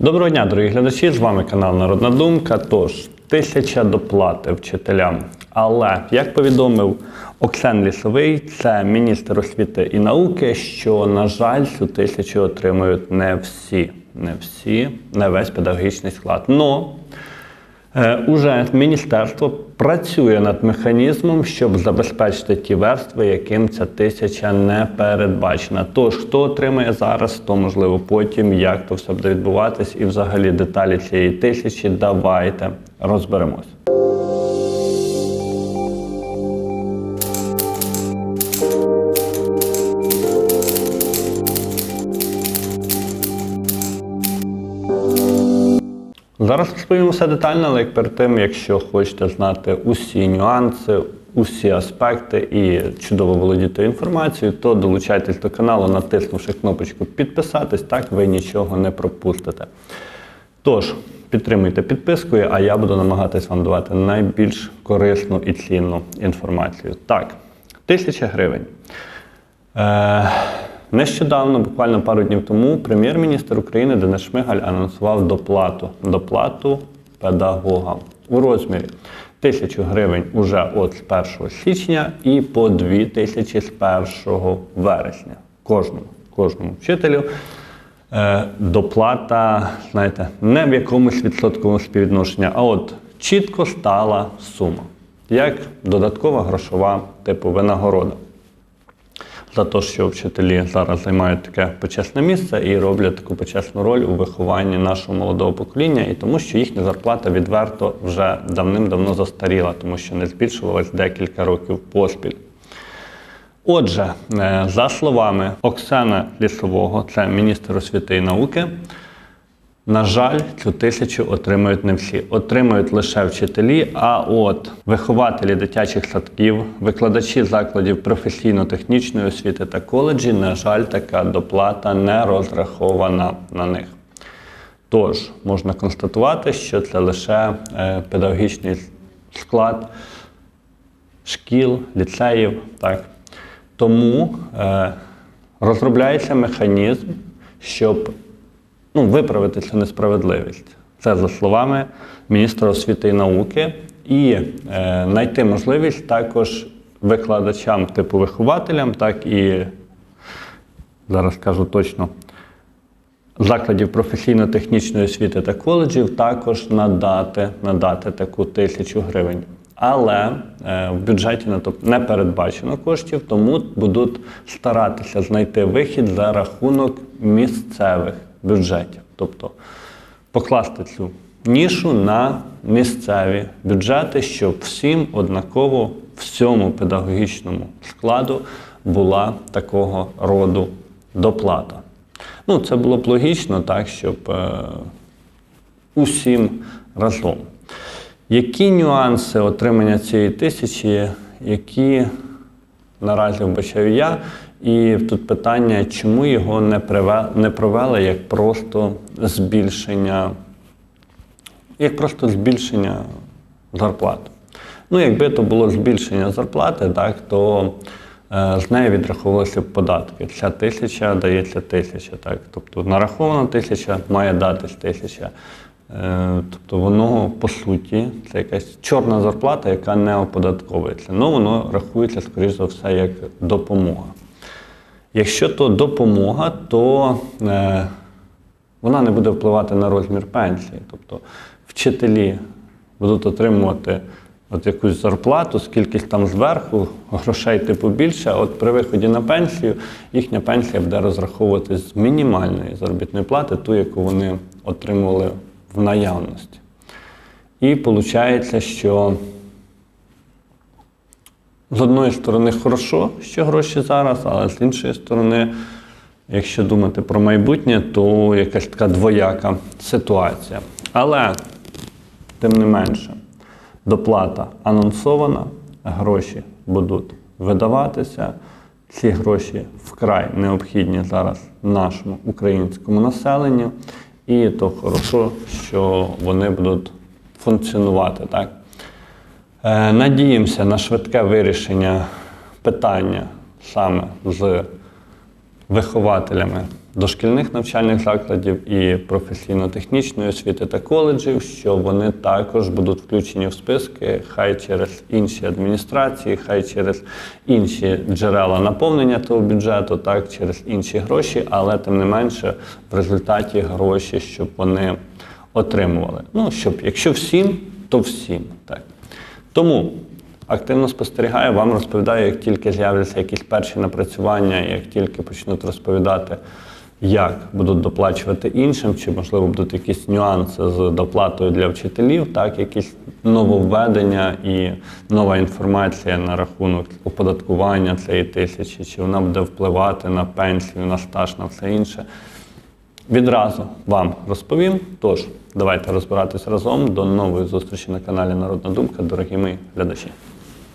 Доброго дня, дорогі глядачі! З вами канал Народна Думка. Тож, тисяча доплати вчителям. Але як повідомив Оксен Лісовий, це міністр освіти і науки, що, на жаль, цю тисячу отримують не всі, не всі, не весь педагогічний склад. Но Уже міністерство працює над механізмом, щоб забезпечити ті верстви, яким ця тисяча не передбачена. Тож, хто отримає зараз, то можливо потім, як то все буде відбуватись, і взагалі деталі цієї тисячі, давайте розберемось. Зараз розповім все детально, але як перед тим, якщо хочете знати усі нюанси, усі аспекти і чудово володіти інформацією, то долучайтесь до каналу, натиснувши кнопочку підписатись, так ви нічого не пропустите. Тож, підтримуйте підпискою, а я буду намагатись вам давати найбільш корисну і цінну інформацію. Так, тисяча гривень. Е, Нещодавно, буквально пару днів тому, прем'єр-міністр України Денис Шмигаль анонсував доплату, доплату педагогам у розмірі 1000 гривень уже от з 1 січня і по 2000 з 1 вересня. Кожному, кожному вчителю. Е, доплата, знаєте, не в якомусь відсотковому співвідношенні, а от чітко стала сума, як додаткова грошова типу винагорода за те, що вчителі зараз займають таке почесне місце і роблять таку почесну роль у вихованні нашого молодого покоління, і тому, що їхня зарплата відверто вже давним-давно застаріла, тому що не збільшувалась декілька років поспіль. Отже, е, за словами Оксана Лісового, це міністр освіти і науки, на жаль, цю тисячу отримують не всі. Отримують лише вчителі. А от вихователі дитячих садків, викладачі закладів професійно-технічної освіти та коледжі, на жаль, така доплата не розрахована на них. Тож можна констатувати, що це лише е, педагогічний склад шкіл, ліцеїв. Так. Тому е, розробляється механізм, щоб ну, виправити цю несправедливість. Це за словами міністра освіти і науки, і е, знайти можливість також викладачам, типу вихователям, так і зараз кажу точно. Закладів професійно-технічної освіти та коледжів також надати, надати таку тисячу гривень. Але е, в бюджеті на то не передбачено коштів, тому будуть старатися знайти вихід за рахунок місцевих бюджетів. Тобто покласти цю нішу на місцеві бюджети, щоб всім однаково всьому педагогічному складу була такого роду доплата. Ну, це було б логічно, так, щоб е, усім разом. Які нюанси отримання цієї тисячі, які наразі вбачаю я? І тут питання, чому його не не провели як просто збільшення, як просто збільшення зарплати. Ну, якби то було збільшення зарплати, так, то е, з неї відраховувалися податки. Ця тисяча дається тисяча. Так? Тобто нарахована тисяча має датись тисяча. Е, тобто воно по суті це якась чорна зарплата, яка не оподатковується. Ну воно рахується, скоріш за все, як допомога. Якщо то допомога, то е, вона не буде впливати на розмір пенсії. Тобто вчителі будуть отримувати от якусь зарплату, скільки там зверху, грошей типу більше, а от при виході на пенсію їхня пенсія буде розраховуватись з мінімальної заробітної плати, ту, яку вони отримували в наявності. І виходить, що з одної сторони хорошо, що гроші зараз, але з іншої сторони, якщо думати про майбутнє, то якась така двояка ситуація. Але, тим не менше, доплата анонсована, гроші будуть видаватися. Ці гроші вкрай необхідні зараз нашому українському населенню. І то хорошо, що вони будуть функціонувати так. Е, Надіємося на швидке вирішення питання саме з вихователями дошкільних навчальних закладів і професійно-технічної освіти та коледжів, що вони також будуть включені в списки, хай через інші адміністрації, хай через інші джерела наповнення того бюджету, так через інші гроші, але тим не менше в результаті гроші, щоб вони отримували. Ну, щоб якщо всім, то всім. Так. Тому активно спостерігаю, вам розповідаю, як тільки з'являться якісь перші напрацювання, як тільки почнуть розповідати, як будуть доплачувати іншим, чи можливо будуть якісь нюанси з доплатою для вчителів, так, якісь нововведення і нова інформація на рахунок оподаткування цієї тисячі, чи вона буде впливати на пенсію, на стаж, на все інше. Відразу вам розповім. Тож, давайте розбиратись разом. До нової зустрічі на каналі Народна Думка, дорогі мої глядачі.